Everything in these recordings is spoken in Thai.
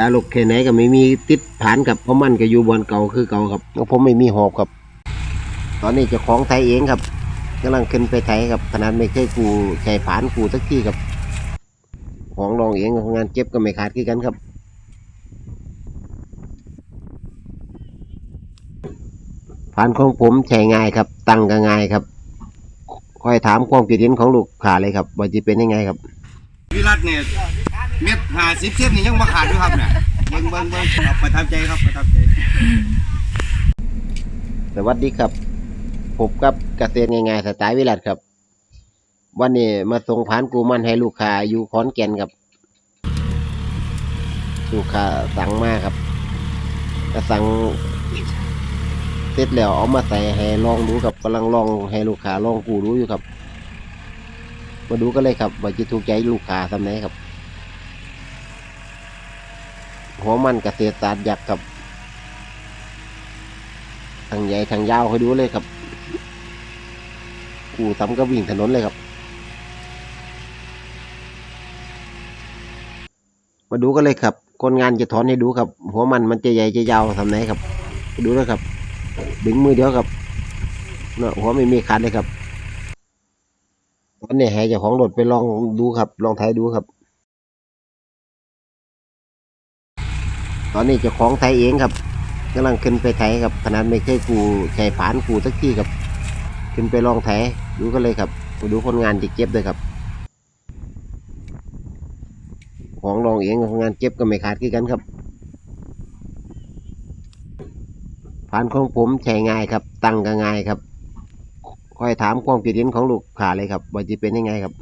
ยาลูกแค่ไหนก็ไม่มีติดผานกับเพราะมันก็อยู่บอนเก่าคือเก่าครับแล้วผมไม่มีหอบครับ ตอนนี้เจะของไทยเองครับกำลังขึ้นไปไทยครับขนาดไม่เคยกูใช้ผานกูสักทีครับ ของรองเองของงานเก็บก็ไม่ขาดคือกันครับผานของผมใช้ง่ายครับ ตั้งก็ง่ายครับคอยถามความคิดเห็นของลูกค้าเลยครับว่าจะเป็นยังไงครับวิรัตเนี่ย เม็ดห้าสิบเซนนี่ยังมาขาดด้วยครับเนี่ยเบิ่งเบิ่งเบิ่งครับประทับใจครับประทับใจ สวัสดีครับผมกับเกษตรง่ายๆสไตล์วิรัตครับ วันนี้มาส่งผานกูมันให้ลูกค้าอยู่ขอนแก่นครับลูกค้าสั่งมาครับก็สั่งเสร็จแล้วเอามาใส่ให้ลองดูครับกำลังลองให้ลูกค้าลองกูดูอยู่ครับ มาดูกันเลยครับว่าจะถูกใจลูกค้าสำไหนครับ หัวมันเกษตรศาสตร์ยักษ์ครับทางใหญ่ทางยาวให้ดูเลยครับกูทำก็วิ่งถนนเลยครับ มาดูกันเลยครับคนงานจะถอนให้ดูครับ หัวมันมันจะใหญ่จะยาวทำไหนครับ ดูเลยครับ ดึงมือเดียวครับเนาะหัวไม่มีขาดเลยครับตอนนี้ให้เจ้าของรถไปลองดูครับ ลองถ่ายดูครับ ตอนนี้จ้าของไทยเองครับกำลังขึ้นไปไถครับขนาดไม่เคยกูใช้ผานกูสักทีครับ ขึ้นไปลองไถดูกันเลยครับดูคนงานจะเก็บเลยครับ ของรองเองของงานเก็บก็ไม่ขาดคือกันครับผานของผมใช้ง่ายครับ ตั้งก็ง่ายครับคอยถามความคิดเห็นของลูกค้าเลยครับว่าจะเป็นยังไงครับ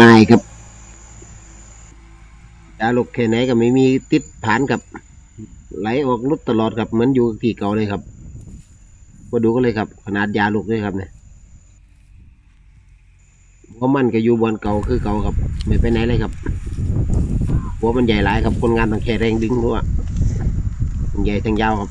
ง่ายครับยาลกแค่ไหนก็ไม่มีติดผานกับไหลออกรุดตลอดครับเหมือนอยู่ที่เก่าเลยครับมาดูกันเลยครับ ขนาดยาลูกด้วยครับเนี่ยหัวมันก็อยู่บนเก่าคือเก่าครับ ไม่ไปไหนเลยครับหัวมันใหญ่หลายครับคนงานต้องแค่แรงดึงด้วยทั้งใหญ่ทั้งยาวครับ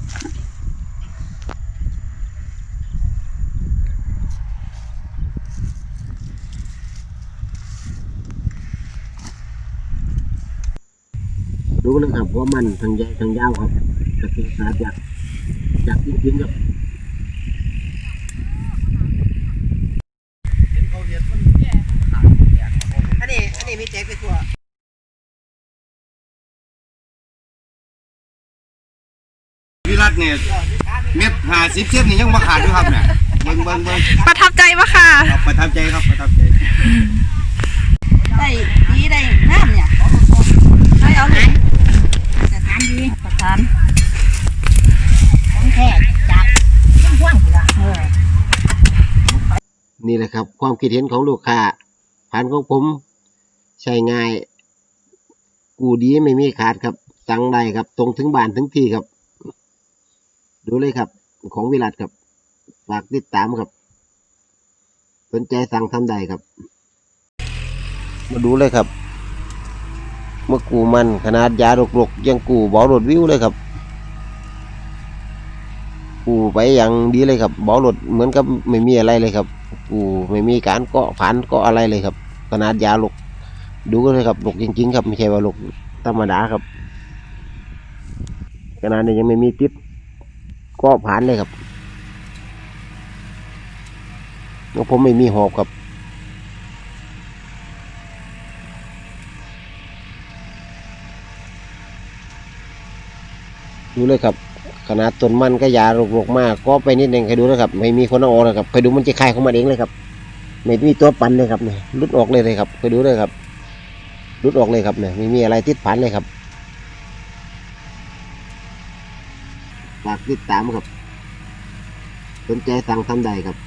ดูเลยครับว่ามันทั้งใหญ่ทั้งยาวครับกระสีสาดจากจากจริงๆครับอันนี้อันนี้มีแจ็คไปทั่ววิรัตเนี่ยเม็ดห้าสิบเซนนี่ยังมาขาดด้วยครับเนี่ยเบิ่งเบิ่งเบิ่งประทับใจปะค่ะครับประทับใจครับประทับใจได้ดีได้น้ำเนี่ยให้เอาไหนสถานดี สานของแท้จากช่วงช่วงๆละเออนี่แหละครับ ความคิดเห็นของลูกค้าผ่านของผมใช้ง่าย กูดีไม่มีขาดครับ สั่งได้ครับ ตรงถึงบ้านถึงที่ครับ ดูเลยครับ ของวิรัตครับฝากติดตามครับ สนใจสั่งทำได้ครับ มาดูเลยครับ เมื่อกูมันขนาดยาดกๆยังกูเบาโหลดวิวเลยครับ กูไปอย่างดีเลยครับเบาโหลดเหมือนกับไม่มีอะไรเลยครับ กูไม่มีการเกาะผันเกาะอะไรเลยครับ ขนาดยาหลกดูกันเลยครับหลกจริง ๆ ครับไม่ใช่ว่าลกธรรมดาครับขนาดนี้ยังไม่มีติดเกาะผันเลยครับผมไม่มีหอบครับ ดูเลยครับ ขนาดต้นมันก็ยารกๆมากก็ไปนิดนึงใครดูนะครับ ไม่มีคนเอาออกนะครับใครดูมันจะคายของมันเองเลยครับ ไม่มีตัวปันเลยครับเนี่ยรุดออกเลยเลยครับใครดูเลยครับรุดออกเลยครับเนี่ยไม่มีอะไรติดผันเลยครับฝากติดตามครับสนใจสั่งทำได้ครับ